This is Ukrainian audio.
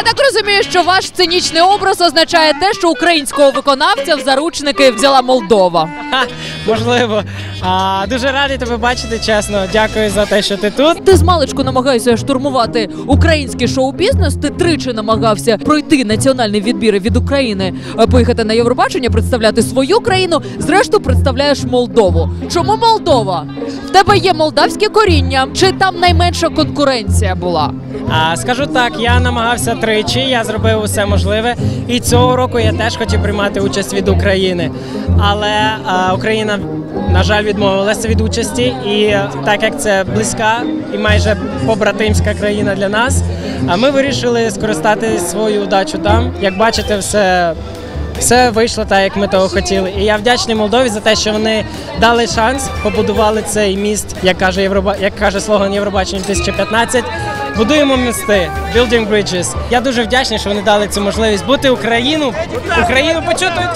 Я так розумію, що ваш цинічний образ означає те, що українського виконавця в заручники взяла Молдова. Ха, можливо. А, дуже радий тебе бачити, чесно. Дякую за те, що ти тут. Ти з маличку намагаєшся штурмувати український шоу-бізнес. Ти тричі намагався пройти національні відбіри від України, е, поїхати на Євробачення, представляти свою країну. Зрештою, представляєш Молдову. Чому Молдова? В тебе є молдавське коріння, чи там найменша конкуренція була? А, скажу так, я намагався тричі, я зробив усе можливе. І цього року я теж хотів приймати участь від України. Але а, Україна, на жаль, відмовилася від участі. І е, так як це близька і майже побратимська країна для нас, а ми вирішили скористати свою удачу там. Як бачите, все. Все вийшло так, як ми того хотіли. І я вдячний Молдові за те, що вони дали шанс, побудували цей міст, як каже Євроба, як каже слоган Євробачення 2015. Будуємо мости, building bridges. Я дуже вдячний, що вони дали цю можливість бути Україну, Україну почути.